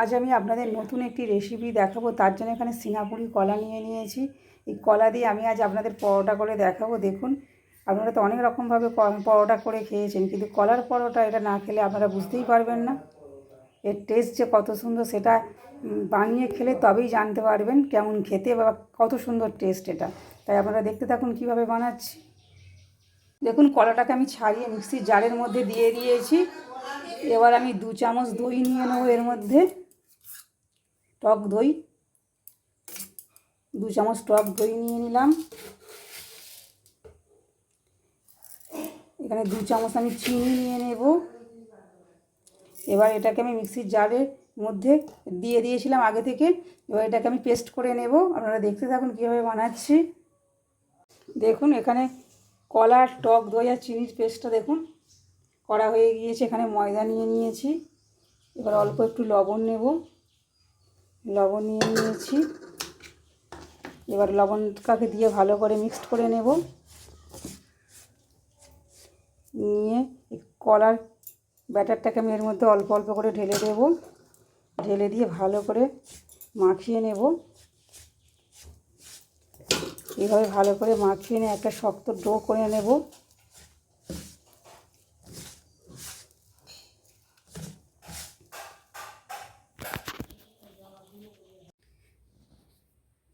আজ আমি আপনাদের নতুন একটি রেসিপি দেখাবো, তার জন্য এখানে সিঙ্গাপুরি কলা নিয়ে নিয়েছি। এই কলা দিয়ে আমি আজ আপনাদের পরোটা করে দেখাবো, দেখুন। আপনারা তো অনেক রকমভাবে পরোটা করে খেয়েছেন, কিন্তু কলার পরোটা এটা না খেলে আপনারা বুঝতেই পারবেন না। এর টেস্ট যে কত সুন্দর সেটা বানিয়ে খেলে তবেই জানতে পারবেন কেমন খেতে বা কত সুন্দর টেস্ট এটা। তাই আপনারা দেখতে থাকুন কীভাবে বানাচ্ছি। দেখুন, কলাটাকে আমি ছাড়িয়ে মিক্সির জারের মধ্যে দিয়ে দিয়েছি। এবার আমি দু চামচ দই নিয়ে নেব এর মধ্যে। টক দই। দু চামচ টক দই নিয়ে নিলাম। এখানে দু চামচ আমি চিনি নিয়ে নেব। এবার এটাকে আমি মিক্সির জারের মধ্যে দিয়ে দিয়েছিলাম আগে থেকে। এবার এটাকে আমি পেস্ট করে নেব। আপনারা দেখতে থাকুন কীভাবে বানাচ্ছি। দেখুন, এখানে কলার টক দই আর চিনির পেস্টটা দেখুন, করা হয়ে গিয়েছে। এখানে ময়দা নিয়ে নিয়েছি। এবার অল্প একটু লবণ নেব। লবণ নিয়ে নিয়েছি। এবার লবণটাকে দিয়ে ভালো করে মিক্সড করে নেব। নিয়ে কলার ব্যাটারটাকে আমি এর মধ্যে অল্প অল্প করে ঢেলে দেব। ঢেলে দিয়ে ভালো করে মাখিয়ে নেব। এইভাবে ভালো করে মাখিয়ে নিয়ে একটা শক্ত ডো করে নেব।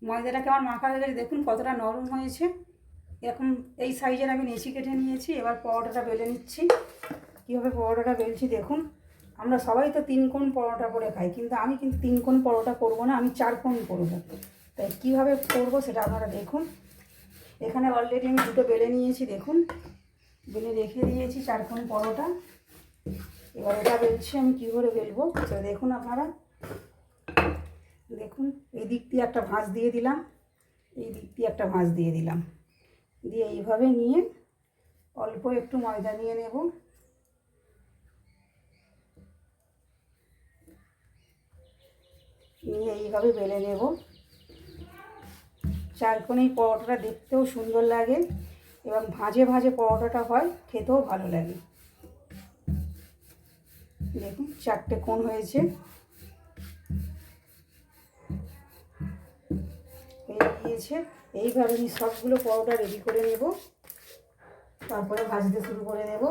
ময়দাটাকে আমার মাখা হয়ে গেছে, দেখুন কতটা নরম হয়েছে। এরকম এই সাইজের আমি নেচি কেটে নিয়েছি, এবার পরোটাটা বেলে নিচ্ছি। কীভাবে পরোটাটা বেলছি দেখুন, আমরা সবাই তো তিন কোণ পরোটা করে খাই, কিন্তু আমি কিন্তু তিন কোণ পরোটা করব না, আমি চার কোণ করব। তাই কীভাবে করব সেটা আপনারা দেখুন। এখানে অলরেডি আমি দুটো বেলে নিয়েছি, দেখুন। বেলে রেখে দিয়েছি চার কোণ পরোটা। এবার এটা বেলছি আমি, কী করে বেলবো? সেটা দেখুন আপনারা দেখুন, এই দিক দিয়ে একটা ভাঁজ দিয়ে দিলাম, এই দিক দিয়ে একটা ভাঁজ দিয়ে দিলাম। দিয়ে এইভাবে নিয়ে অল্প একটু ময়দা নিয়ে নেব। নিয়ে এইভাবে বেলে নেব। চারকোনেই পরোটাটা দেখতেও সুন্দর লাগে এবং ভাঁজে ভাঁজে পরোটাটা হয়, খেতেও ভালো লাগে। দেখুন, চারটে কোণ হয়েছে। গিয়েছে এইভাবে আমি সবগুলো পরোটা রেডি করে নেব। তারপরে ভাজতে শুরু করে নেব।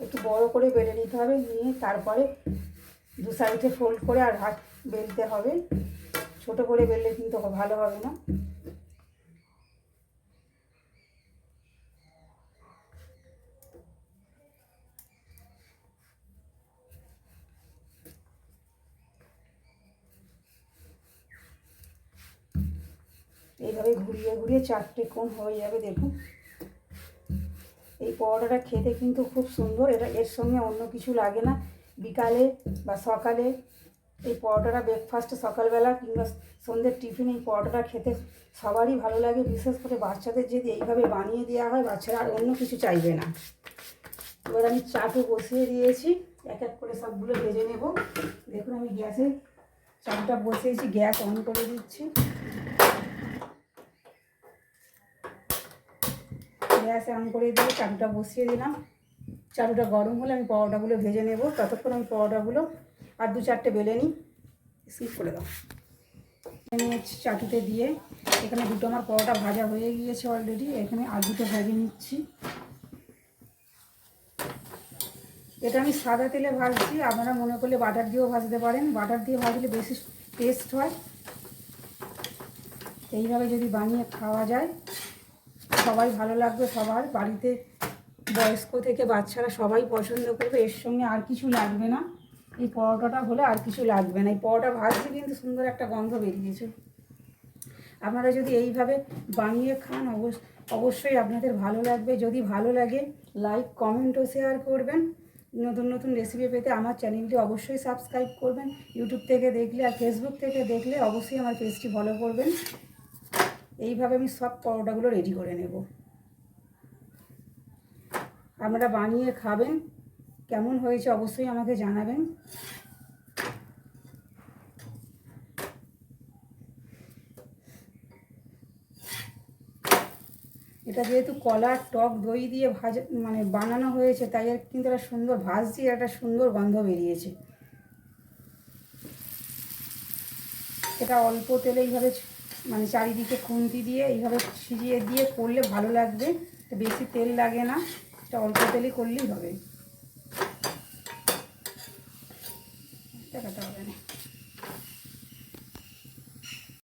একটু বড় করে বেলে নিতে হবে, নিয়ে তারপরে দু সাইডে ফোল্ড করে আর হাত বেলতে হবে। ছোট করে বেললে কিন্তু ভালো হবে না। এইভাবে ঘুরিয়ে ঘুরিয়ে চারটে কোণ হয়ে যাবে, দেখুন। এই পরোটাটা খেতে কিন্তু খুব সুন্দর, এটা এর সঙ্গে অন্য কিছু লাগে না। বিকালে বা সকালে এই পরোটাটা ব্রেকফাস্টে সকালবেলা কিংবা সন্ধ্যের টিফিন এই পরোটাটা খেতে সবারই ভালো লাগে, বিশেষ করে বাচ্চাদের যদি এইভাবে বানিয়ে দেওয়া হয়, বাচ্চারা আর অন্য কিছু চাইবে না। এবার আমি চাটু বসিয়ে দিয়েছি, এক এক করে সবগুলো ভেজে নেব। দেখুন আমি গ্যাসে চাটুটা বসিয়েছি, গ্যাস অন করে দিচ্ছি। গ্যাস অন করে দিয়ে চাটুটা বসিয়ে দিলাম। চাটুটা গরম হলে আমি পরোটাগুলো ভেজে নেব। ততক্ষণ আমি পরোটাগুলো আর দু চারটে বেলে নিই। স্কিপ করে দাও। নিয়েছি চাটুতে দিয়ে। এখানে দুটো আমার পরোটা ভাজা হয়ে গিয়েছে অলরেডি এখানে আর দুটো ভেজে নিচ্ছি। এটা আমি সাদা তেলে ভাজছি। আপনারা মনে করলে বাটার দিয়েও ভাজতে পারেন। বাটার দিয়ে ভাজলে বেশি টেস্ট হয়। এইভাবে যদি বানিয়ে খাওয়া যায়। সবাই ভালো লাগবে, সবার বাড়িতে বয়স্ক থেকে বাচ্চারা সবাই পছন্দ করবে, এর সঙ্গে আর কিছু লাগবে না। এই পরোটাটা হলে আর কিছু লাগবে না। এই পরোটা ভাজতে কিন্তু সুন্দর একটা গন্ধ বেরিয়েছে। আপনারা যদি এইভাবে বানিয়ে খান অবশ্য অবশ্যই আপনাদের ভালো লাগবে। যদি ভালো লাগে লাইক কমেন্ট ও শেয়ার করবেন। নতুন নতুন রেসিপি পেতে আমার চ্যানেলটি অবশ্যই সাবস্ক্রাইব করবেন। ইউটিউব থেকে দেখলে আর ফেসবুক থেকে দেখলে অবশ্যই আমার পেজটি ফলো করবেন। এইভাবে আমি সব পরোটাগুলো রেডি করে নেব। আপনারা বানিয়ে খাবেন, কেমন হয়েছে অবশ্যই আমাকে জানাবেন। এটা যেহেতু কলার টক দই দিয়ে ভাজা মানে বানানো হয়েছে, তাই এর কিন্তু একটা সুন্দর ভাজ দিয়ে একটা সুন্দর গন্ধ বেরিয়েছে। এটা অল্প তেলে এইভাবে মানে চারিদিকে খুন্তি দিয়ে এইভাবে সিজিয়ে দিয়ে করলে ভালো লাগবে। বেশি তেল লাগে না, এটা অল্প তেলই করলেই হবে। হবে না।